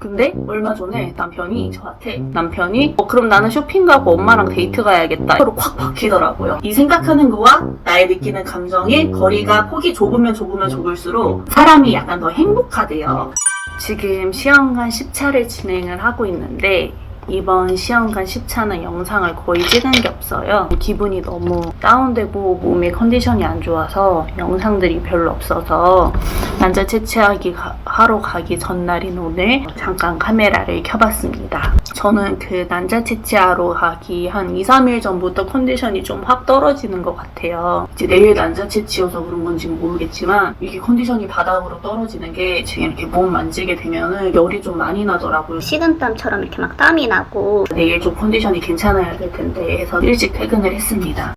근데 얼마 전에 남편이 저한테 남편이 어, 그럼 나는 쇼핑 가고 엄마랑 데이트 가야겠다. 서로 콱 박히더라고요. 이 생각하는 거와 나의 느끼는 감정의 거리가 폭이 좁으면 좁으면 좁을수록 사람이 약간 더 행복하대요. 지금 시험관 10차를 진행을 하고 있는데 이번 시험관 10차는 영상을 거의 찍은 게 없어요. 기분이 너무 다운되고 몸의 컨디션이 안 좋아서 영상들이 별로 없어서 난자 채취하기 가- 하러 가기 전날인 오늘 잠깐 카메라를 켜봤습니다. 저는 그 난자 채취하러 가기 한 2, 3일 전부터 컨디션이 좀 확 떨어지는 것 같아요. 이제 내일 난자 채취여서 그런 건지 모르겠지만 이게 컨디션이 바닥으로 떨어지는 게 지금 이렇게 몸 만지게 되면은 열이 좀 많이 나더라고요. 식은땀처럼 이렇게 막 땀이 나고 내일 좀 컨디션이 괜찮아야 될 텐데 해서 일찍 퇴근을 했습니다.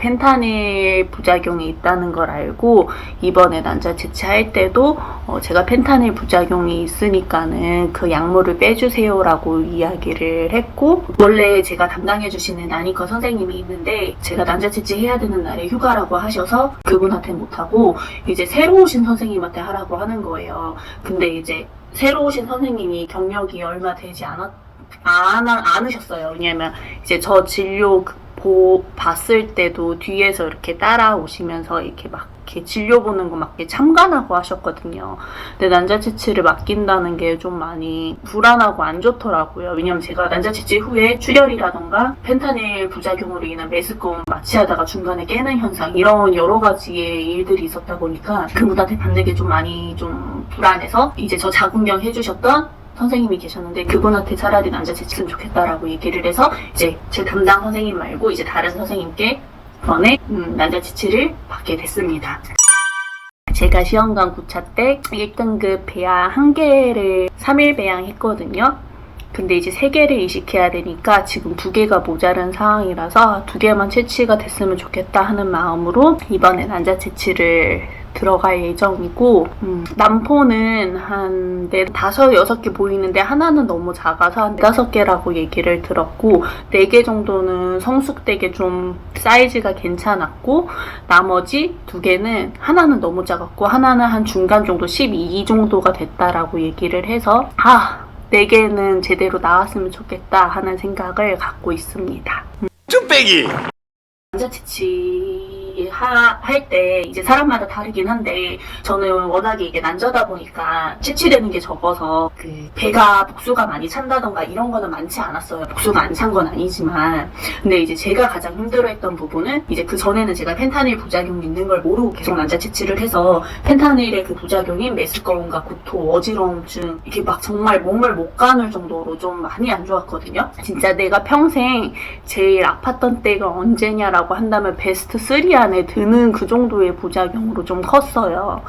펜타닐 부작용이 있다는 걸 알고 이번에 난자 채취할 때도 어, 제가 펜타닐 부작용이 있으니까는 그 약물을 빼주세요라고 이야기를 했고 원래 제가 담당해 주시는 안이과 선생님이 있는데 제가 난자 채취해야 되는 날에 휴가라고 하셔서 그분한테 못하고 이제 새로 오신 선생님한테 하라고 하는 거예요. 근데 이제 새로 오신 선생님이 경력이 얼마 되지 않았 안, 않으셨어요. 왜냐면 이제 저 진료 그- 보, 봤을 때도 뒤에서 이렇게 따라오시면서 이렇게 막 이렇게 진료 보는 거막 이렇게 참관하고 하셨거든요. 근데 난자치치를 맡긴다는 게 좀 많이 불안하고 안 좋더라고요. 왜냐면 제가 난자치치 후에 출혈이라던가 펜타닐 부작용으로 인한 메스꺼움 마취하다가 중간에 깨는 현상 이런 여러 가지의 일들이 있었다 보니까 그분한테 받는 게 좀 많이 좀 불안해서 이제 저 자궁경 해주셨던 선생님이 계셨는데 그분한테 차라리 남자 채치면 좋겠다라고 얘기를 해서 이제 제 담당 선생님 말고 이제 다른 선생님께 번에 음, 남자 치치를 받게 됐습니다. 제가 시험관 9차 때 1등급 배아 1개를 3일 배양했거든요. 근데 이제 3개를 이식해야 되니까 지금 2개가 모자른 상황이라서 2개만 채취가 됐으면 좋겠다 하는 마음으로 이번에 난자 채취를 들어갈 예정이고 음, 남포는 한 네, 다섯, 여섯 개 보이는데 하나는 너무 작아서 한 다섯 개라고 얘기를 들었고 네 개 정도는 성숙되게 좀 사이즈가 괜찮았고 나머지 두 개는 하나는 너무 작았고 하나는 한 중간 정도 12 정도가 됐다라고 얘기를 해서 아, 네 개는 제대로 나왔으면 좋겠다 하는 생각을 갖고 있습니다. 쭈빼기 남자 채취 할 때 이제 사람마다 다르긴 한데 저는 워낙에 이게 난자다 보니까 채취되는 게 적어서 그 배가 복수가 많이 찬다던가 이런 거는 많지 않았어요. 복수가 안 찬 건 아니지만 근데 이제 제가 가장 힘들어했던 부분은 이제 그 전에는 제가 펜타닐 부작용이 있는 걸 모르고 계속 난자 채취를 해서 펜타닐의 그 부작용인 메스꺼움과 구토, 어지러움증 이렇게 막 정말 몸을 못 가눌 정도로 좀 많이 안 좋았거든요. 진짜 내가 평생 제일 아팠던 때가 언제냐라고 한다면 베스트 3 안에 드는 그 정도의 부작용으로 좀 컸어요.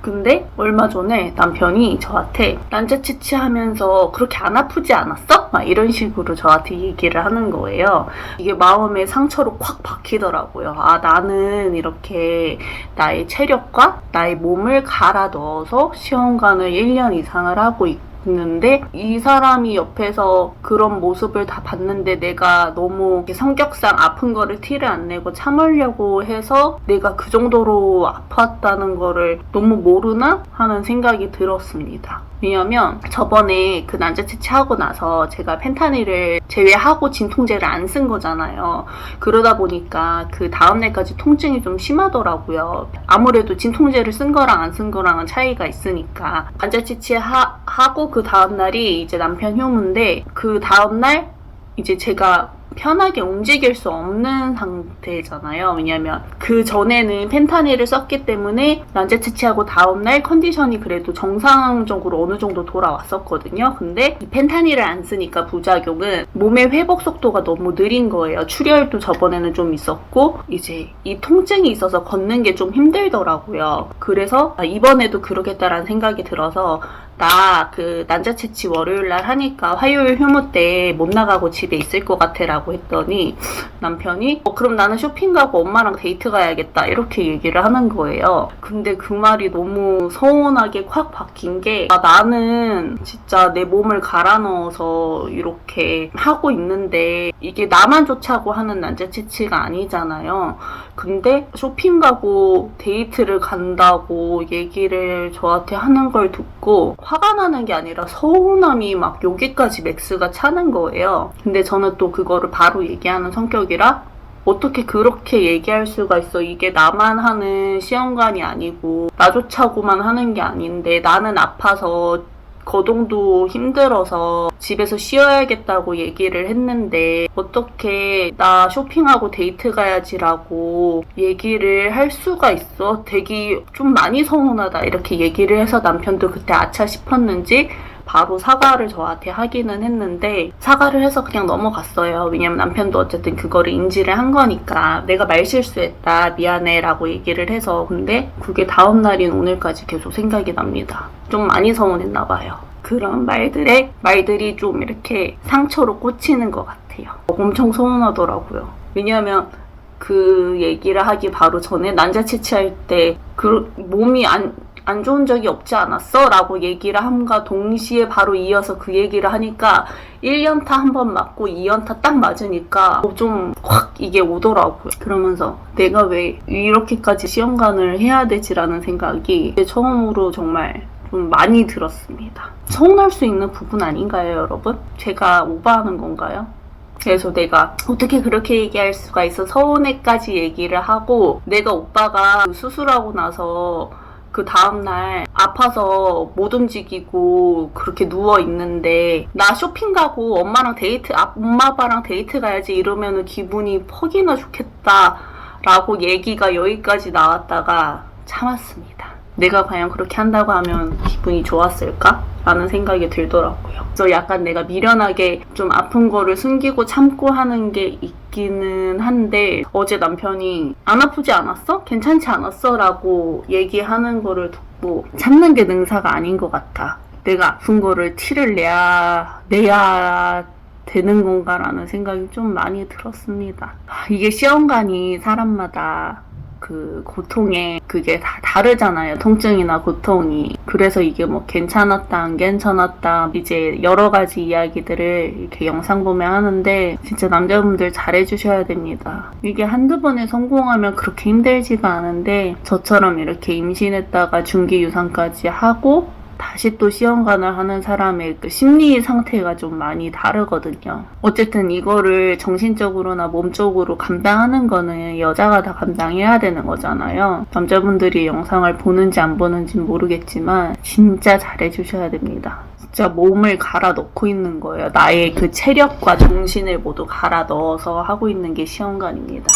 근데 얼마 전에 남편이 저한테 난자 치치 하면서 그렇게 안 아프지 않았어? 막 이런 식으로 저한테 얘기를 하는 거예요. 이게 마음의 상처로 콱 박히더라고요. 아 나는 이렇게 나의 체력과 나의 몸을 갈아 넣어서 시험관을 1년 이상을 하고 있고 있는데 이 사람이 옆에서 그런 모습을 다 봤는데 내가 너무 성격상 아픈 거를 티를 안 내고 참으려고 해서 내가 그 정도로 아팠다는 거를 너무 모르나 하는 생각이 들었습니다. 왜냐면 저번에 그 난자 채취하고 나서 제가 펜타닐을 제외하고 진통제를 안 쓴 거잖아요. 그러다 보니까 그 다음날까지 통증이 좀 심하더라고요. 아무래도 진통제를 쓴 거랑 안 쓴 거랑은 차이가 있으니까 관자 채취하고 그 다음날이 이제 남편 휴무인데 그 다음날 이제 제가 편하게 움직일 수 없는 상태잖아요. 왜냐면 그 전에는 펜타닐을 썼기 때문에 난제 채취하고 다음날 컨디션이 그래도 정상적으로 어느 정도 돌아왔었거든요. 근데 이 펜타닐을 안 쓰니까 부작용은 몸의 회복 속도가 너무 느린 거예요. 출혈도 저번에는 좀 있었고 이제 이 통증이 있어서 걷는 게 좀 힘들더라고요. 그래서 아, 이번에도 그러겠다라는 생각이 들어서 나그 난자 채취 월요일 날 하니까 화요일 휴무 때 못 나가고 집에 있을 것 같아라고 했더니 남편이 어, 그럼 나는 쇼핑 가고 엄마랑 데이트 가야겠다 이렇게 얘기를 하는 거예요. 근데 그 말이 너무 서운하게 콱 박힌 게 아, 나는 진짜 내 몸을 갈아 넣어서 이렇게 하고 있는데 이게 나만 좋자고 하는 난자 채취가 아니잖아요. 근데 쇼핑 가고 데이트를 간다고 얘기를 저한테 하는 걸 듣고 화가 나는 게 아니라 서운함이 막 여기까지 맥스가 차는 거예요. 근데 저는 또 그거를 바로 얘기하는 성격이라 어떻게 그렇게 얘기할 수가 있어. 이게 나만 하는 시험관이 아니고 나조차고만 하는 게 아닌데 나는 아파서 거동도 힘들어서 집에서 쉬어야겠다고 얘기를 했는데 어떻게 나 쇼핑하고 데이트 가야지라고 얘기를 할 수가 있어? 되게 좀 많이 서운하다 이렇게 얘기를 해서 남편도 그때 아차 싶었는지 바로 사과를 저한테 하기는 했는데 사과를 해서 그냥 넘어갔어요. 왜냐면 남편도 어쨌든 그거를 인지를 한 거니까 내가 말 실수했다 미안해라고 얘기를 해서 근데 그게 다음 날인 오늘까지 계속 생각이 납니다. 좀 많이 서운했나 봐요. 그런 말들에 말들이 좀 이렇게 상처로 꽂히는 것 같아요. 엄청 서운하더라고요. 왜냐하면 그 얘기를 하기 바로 전에 난자 채취할 때 그 몸이 안, 안 좋은 적이 없지 않았어? 라고 얘기를 함과 동시에 바로 이어서 그 얘기를 하니까 1연타 한 번 맞고 2연타 딱 맞으니까 좀 확 이게 오더라고요. 그러면서 내가 왜 이렇게까지 시험관을 해야 되지라는 생각이 처음으로 정말 좀 많이 들었습니다. 서운할 수 있는 부분 아닌가요, 여러분? 제가 오버하는 건가요? 그래서 내가 어떻게 그렇게 얘기할 수가 있어 서운해까지 얘기를 하고 내가 오빠가 그 수술하고 나서 그 다음날 아파서 못 움직이고 그렇게 누워 있는데 나 쇼핑 가고 엄마랑 데이트 아, 엄마 아빠랑 데이트 가야지 이러면은 기분이 퍽이나 좋겠다 라고 얘기가 여기까지 나왔다가 참았습니다. 내가 과연 그렇게 한다고 하면 기분이 좋았을까? 라는 생각이 들더라고요. 그래서 약간 내가 미련하게 좀 아픈 거를 숨기고 참고 하는 게 있기는 한데 어제 남편이 안 아프지 않았어? 괜찮지 않았어? 라고 얘기하는 거를 듣고 참는 게 능사가 아닌 것 같아. 내가 아픈 거를 티를 내야, 내야 되는 건가라는 생각이 좀 많이 들었습니다. 아, 이게 시험관이 사람마다 그 고통에 그게 다 다르잖아요. 통증이나 고통이. 그래서 이게 뭐 괜찮았다, 안 괜찮았다, 이제 여러 가지 이야기들을 이렇게 영상 보면 하는데 진짜 남자분들 잘해주셔야 됩니다. 이게 한두 번에 성공하면 그렇게 힘들지가 않은데 저처럼 이렇게 임신했다가 중기 유산까지 하고 다시 또 시험관을 하는 사람의 그 심리 상태가 좀 많이 다르거든요. 어쨌든 이거를 정신적으로나 몸적으로 감당하는 거는 여자가 다 감당해야 되는 거잖아요. 남자분들이 영상을 보는지 안 보는지 모르겠지만 진짜 잘해주셔야 됩니다. 진짜 몸을 갈아 넣고 있는 거예요. 나의 그 체력과 정신을 모두 갈아 넣어서 하고 있는 게 시험관입니다.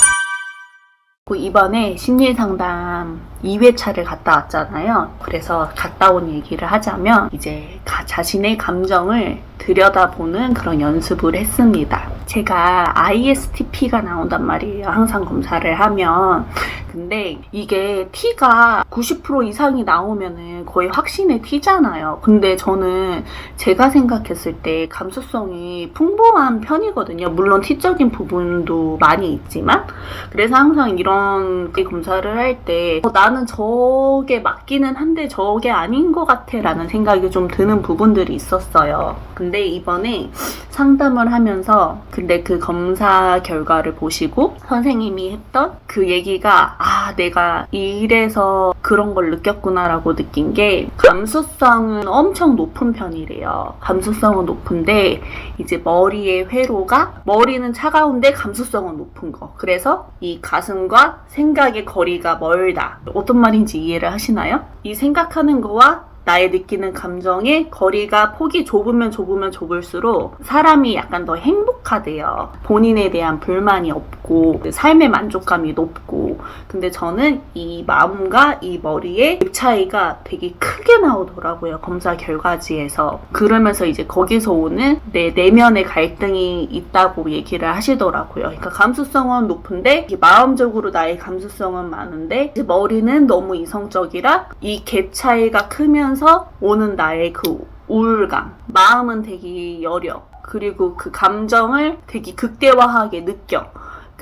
그 이번에 심리상담 2회차를 갔다 왔잖아요. 그래서 갔다 온 얘기를 하자면 이제 가- 자신의 감정을 들여다보는 그런 연습을 했습니다. 제가 ISTP가 나온단 말이에요. 항상 검사를 하면. 근데 이게 T가 90% 이상이 나오면은 거의 확신의 T잖아요. 근데 저는 제가 생각했을 때 감수성이 풍부한 편이거든요. 물론 T적인 부분도 많이 있지만. 그래서 항상 이런 검사를 할때 나는 저게 맞기는 한데 저게 아닌 것 같아 라는 생각이 좀 드는 부분들이 있었어요. 근데 이번에 상담을 하면서 근데 그 검사 결과를 보시고 선생님이 했던 그 얘기가 아 내가 이래서 그런 걸 느꼈구나라고 느낀 게 감수성은 엄청 높은 편이래요. 감수성은 높은데 이제 머리의 회로가 머리는 차가운데 감수성은 높은 거. 그래서 이 가슴과 생각의 거리가 멀다. 어떤 말인지 이해를 하시나요? 이 생각하는 거와 나의 느끼는 감정의 거리가 폭이 좁으면 좁으면 좁을수록 사람이 약간 더 행복하대요. 본인에 대한 불만이 없고 삶의 만족감이 높고 근데 저는 이 마음과 이 머리의 갭 차이가 되게 크게 나오더라고요. 검사 결과지에서. 그러면서 이제 거기서 오는 내 내면의 갈등이 있다고 얘기를 하시더라고요. 그러니까 감수성은 높은데 마음적으로 나의 감수성은 많은데 머리는 너무 이성적이라 이 갭 차이가 크면서 오는 나의 그 우울감. 마음은 되게 여려. 그리고 그 감정을 되게 극대화하게 느껴.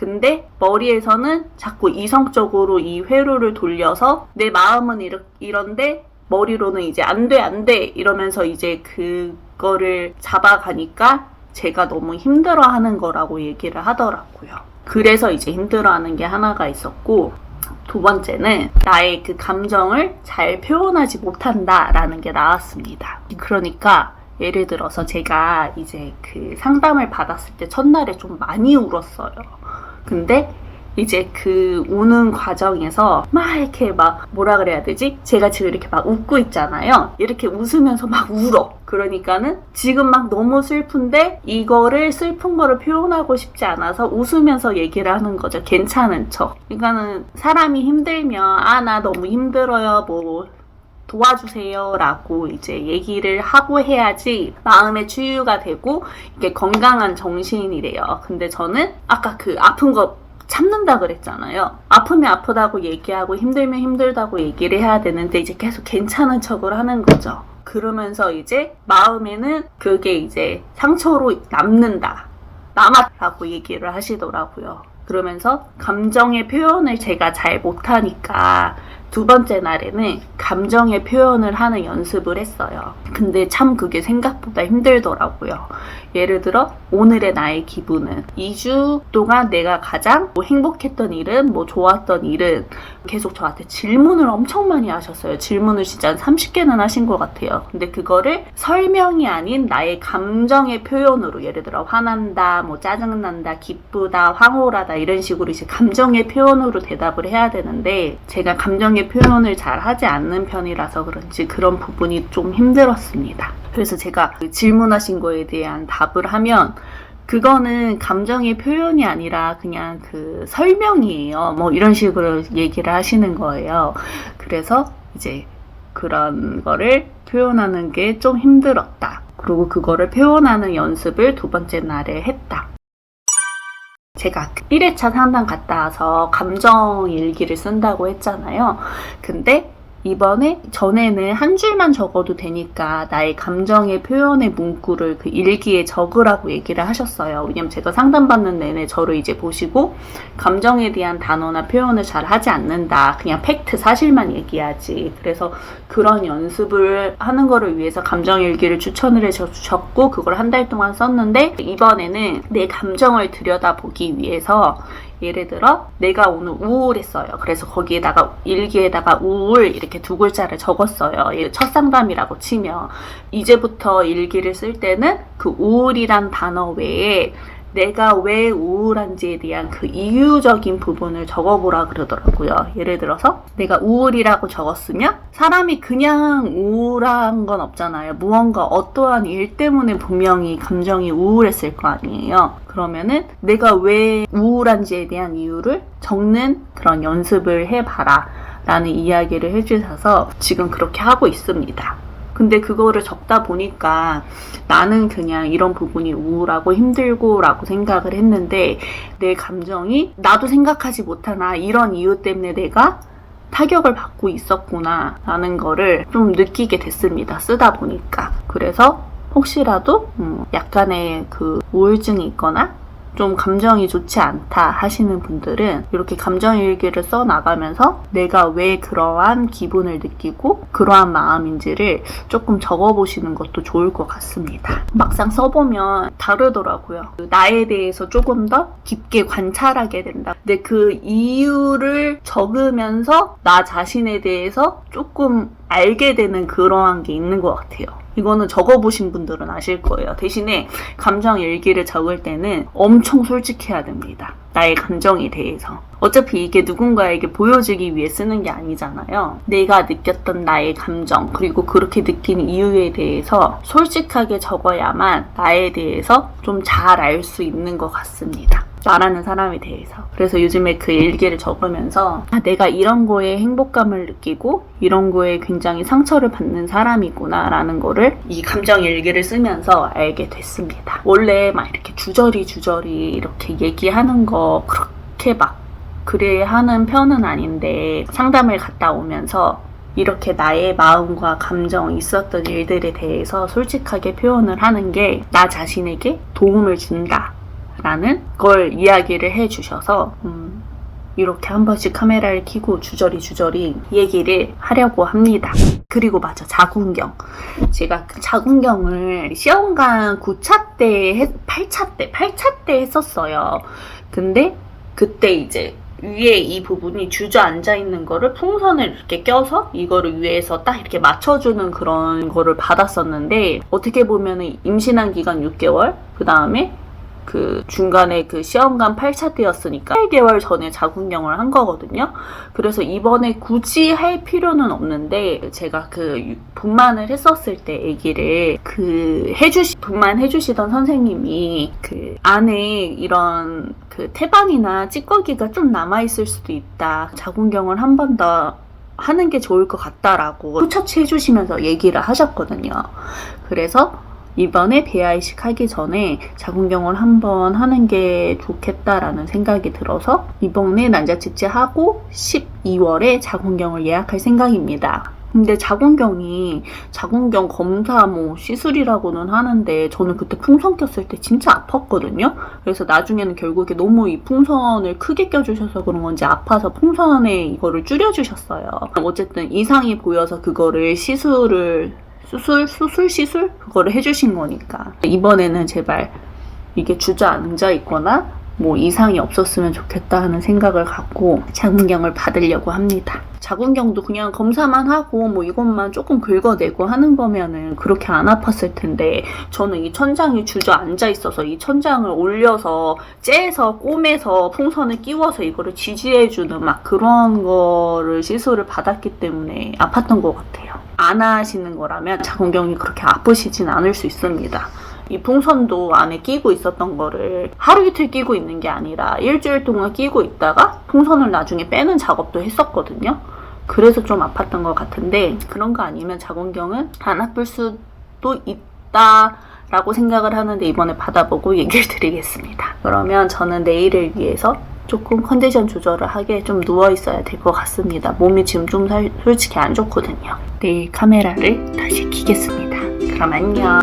근데 머리에서는 자꾸 이성적으로 이 회로를 돌려서 내 마음은 이러, 이런데 머리로는 이제 안 돼, 안 돼 이러면서 이제 그거를 잡아가니까 제가 너무 힘들어 하는 거라고 얘기를 하더라고요. 그래서 이제 힘들어 하는 게 하나가 있었고 두 번째는 나의 그 감정을 잘 표현하지 못한다라는 게 나왔습니다. 그러니까 예를 들어서 제가 이제 그 상담을 받았을 때 첫날에 좀 많이 울었어요. 근데 이제 그 우는 과정에서 막 이렇게 막 뭐라 그래야 되지? 제가 지금 이렇게 막 웃고 있잖아요. 이렇게 웃으면서 막 울어. 그러니까는 지금 막 너무 슬픈데 이거를 슬픈 거를 표현하고 싶지 않아서 웃으면서 얘기를 하는 거죠. 괜찮은 척. 그러니까는 사람이 힘들면 아 나 너무 힘들어요. 뭐 도와주세요 라고 이제 얘기를 하고 해야지 마음의 치유가 되고 이게 건강한 정신이래요. 근데 저는 아까 그 아픈 거 참는다 그랬잖아요. 아프면 아프다고 얘기하고 힘들면 힘들다고 얘기를 해야 되는데 이제 계속 괜찮은 척을 하는 거죠. 그러면서 이제 마음에는 그게 이제 상처로 남는다. 남았다고 얘기를 하시더라고요. 그러면서 감정의 표현을 제가 잘 못하니까 두 번째 날에는 감정의 표현을 하는 연습을 했어요. 근데 참 그게 생각보다 힘들더라고요. 예를 들어 오늘의 나의 기분은 2주 동안 내가 가장 뭐 행복했던 일은 뭐 좋았던 일은 계속 저한테 질문을 엄청 많이 하셨어요. 질문을 진짜 한 30개는 하신 것 같아요. 근데 그거를 설명이 아닌 나의 감정의 표현으로 예를 들어 화난다, 뭐 짜증난다, 기쁘다, 황홀하다 이런 식으로 이제 감정의 표현으로 대답을 해야 되는데 제가 감정의 표현을 잘 하지 않는 편이라서 그런지 그런 부분이 좀 힘들었습니다. 그래서 제가 그 질문하신 거에 대한 답을 하면 그거는 감정의 표현이 아니라 그냥 그 설명이에요. 뭐 이런 식으로 얘기를 하시는 거예요. 그래서 이제 그런 거를 표현하는 게 좀 힘들었다. 그리고 그거를 표현하는 연습을 두 번째 날에 했다. 제가 1회차 상담 갔다 와서 감정 일기를 쓴다고 했잖아요. 근데 이번에 전에는 한 줄만 적어도 되니까 나의 감정의 표현의 문구를 그 일기에 적으라고 얘기를 하셨어요. 왜냐면 제가 상담받는 내내 저를 이제 보시고 감정에 대한 단어나 표현을 잘 하지 않는다. 그냥 팩트, 사실만 얘기하지. 그래서 그런 연습을 하는 거를 위해서 감정 일기를 추천을 해주셨고 그걸 한 달 동안 썼는데 이번에는 내 감정을 들여다보기 위해서 예를 들어 내가 오늘 우울했어요. 그래서 거기에다가 일기에다가 우울 이렇게 두 글자를 적었어요. 얘첫 상담이라고 치면 이제부터 일기를 쓸 때는 그 우울이란 단어 외에 내가 왜 우울한지에 대한 그 이유적인 부분을 적어보라 그러더라고요. 예를 들어서 내가 우울이라고 적었으면 사람이 그냥 우울한 건 없잖아요. 무언가 어떠한 일 때문에 분명히 감정이 우울했을 거 아니에요. 그러면은 내가 왜 우울한지에 대한 이유를 적는 그런 연습을 해봐라. 라는 이야기를 해주셔서 지금 그렇게 하고 있습니다. 근데 그거를 적다 보니까 나는 그냥 이런 부분이 우울하고 힘들고 라고 생각을 했는데 내 감정이 나도 생각하지 못하나 이런 이유 때문에 내가 타격을 받고 있었구나 라는 거를 좀 느끼게 됐습니다. 쓰다 보니까. 그래서 혹시라도 음, 약간의 그 우울증이 있거나 좀 감정이 좋지 않다 하시는 분들은 이렇게 감정 일기를 써 나가면서 내가 왜 그러한 기분을 느끼고 그러한 마음인지를 조금 적어 보시는 것도 좋을 것 같습니다. 막상 써보면 다르더라고요. 그 나에 대해서 조금 더 깊게 관찰하게 된다. 근데 그 이유를 적으면서 나 자신에 대해서 조금 알게 되는 그러한 게 있는 것 같아요. 이거는 적어보신 분들은 아실 거예요. 대신에 감정 일기를 적을 때는 엄청 솔직해야 됩니다. 나의 감정에 대해서. 어차피 이게 누군가에게 보여주기 위해 쓰는 게 아니잖아요. 내가 느꼈던 나의 감정, 그리고 그렇게 느낀 이유에 대해서 솔직하게 적어야만 나에 대해서 좀 잘 알 수 있는 것 같습니다. 나라는 사람에 대해서. 그래서 요즘에 그 일기를 적으면서 아, 내가 이런 거에 행복감을 느끼고 이런 거에 굉장히 상처를 받는 사람이구나 라는 거를 이 감정 일기를 쓰면서 알게 됐습니다. 원래 막 이렇게 주저리 주저리 이렇게 얘기하는 거 그렇게 막 그래 하는 편은 아닌데 상담을 갔다 오면서 이렇게 나의 마음과 감정 있었던 일들에 대해서 솔직하게 표현을 하는 게 나 자신에게 도움을 준다. 라는 걸 이야기를 해 주셔서 음, 이렇게 한 번씩 카메라를 켜고 주저리 주저리 얘기를 하려고 합니다. 그리고 맞아 자궁경. 제가 그 자궁경을 시험관 9차 때, 했, 8차 때, 8차 때 했었어요. 근데 그때 이제 위에 이 부분이 주저앉아 있는 거를 풍선을 이렇게 껴서 이거를 위에서 딱 이렇게 맞춰주는 그런 거를 받았었는데 어떻게 보면은 임신한 기간 6개월 그 다음에 그 중간에 그 시험관 8차 때였으니까 8개월 전에 자궁경을 한 거거든요. 그래서 이번에 굳이 할 필요는 없는데 제가 그 유- 분만을 했었을 때 아기를 그 해주시 분만 해주시던 선생님이 그 안에 이런 그 태반이나 찌꺼기가 좀 남아 있을 수도 있다. 자궁경을 한 번 더 하는 게 좋을 것 같다라고 후처치 해주시면서 얘기를 하셨거든요. 그래서 이번에 배아이식 하기 전에 자궁경을 한번 하는 게 좋겠다라는 생각이 들어서 이번에 난자치치 하고 12월에 자궁경을 예약할 생각입니다. 근데 자궁경이 자궁경 검사 뭐 시술이라고는 하는데 저는 그때 풍선 꼈을 때 진짜 아팠거든요. 그래서 나중에는 결국에 너무 이 풍선을 크게 껴주셔서 그런 건지 아파서 풍선에 이거를 줄여주셨어요. 어쨌든 이상이 보여서 그거를 시술을 수술 수술 시술? 그거를 해주신 거니까. 이번에는 제발 이게 주저앉아 있거나 뭐 이상이 없었으면 좋겠다 하는 생각을 갖고 자궁경을 받으려고 합니다. 자궁경도 그냥 검사만 하고 뭐 이것만 조금 긁어내고 하는 거면은 그렇게 안 아팠을 텐데 저는 이 천장이 주저앉아 있어서 이 천장을 올려서 째서 꼬매서 풍선을 끼워서 이거를 지지해주는 막 그런 거를 시술을 받았기 때문에 아팠던 것 같아요. 안 하시는 거라면 자궁경이 그렇게 아프시진 않을 수 있습니다. 이 풍선도 안에 끼고 있었던 거를 하루 이틀 끼고 있는 게 아니라 일주일 동안 끼고 있다가 풍선을 나중에 빼는 작업도 했었거든요. 그래서 좀 아팠던 것 같은데 그런 거 아니면 자궁경은 안 아플 수도 있다 라고 생각을 하는데 이번에 받아보고 얘기를 드리겠습니다. 그러면 저는 내일을 위해서 조금 컨디션 조절을 하게 좀 누워 있어야 될 것 같습니다. 몸이 지금 좀 살- 솔직히 안 좋거든요. 내일 카메라를 다시 켜겠습니다. 그럼 안녕.